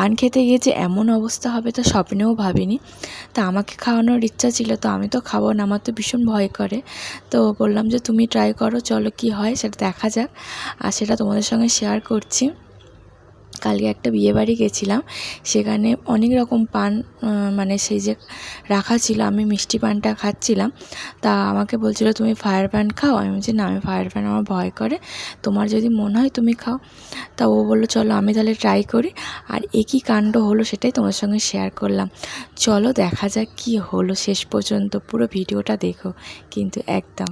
পান খেতে গিয়ে যে এমন অবস্থা হবে তো স্বপ্নেও ভাবিনি। তা আমাকে খাওয়ানোর ইচ্ছা ছিল, তো আমি তো খাব না, আমার তো ভীষণ ভয় করে। তো বললাম যে, তুমি ট্রাই করো, চলো কি হয়, সেটা দেখা যাক। আর সেটা তোমাদের সঙ্গে শেয়ার করছি। কালকে একটা বিয়েবাড়ি গেছিলাম, সেখানে অনেক রকম পান মানে সেই যে রাখা ছিল, আমি মিষ্টি পানটা খাচ্ছিলাম। তা আমাকে বলছিল, তুমি ফায়ার পান খাও? আমি বলছি, না, আমি ফায়ার পান আমার ভয় করে। তোমার যদি মনে হয় তুমি খাও। তা ও বলল, চলো আমি তাহলে ট্রাই করি। আর একই কাণ্ড হলো সেটাই তোমার সঙ্গে শেয়ার করলাম। চলো দেখা যাক কি হলো শেষ পর্যন্ত, পুরো ভিডিওটা দেখো, কিন্তু একদম।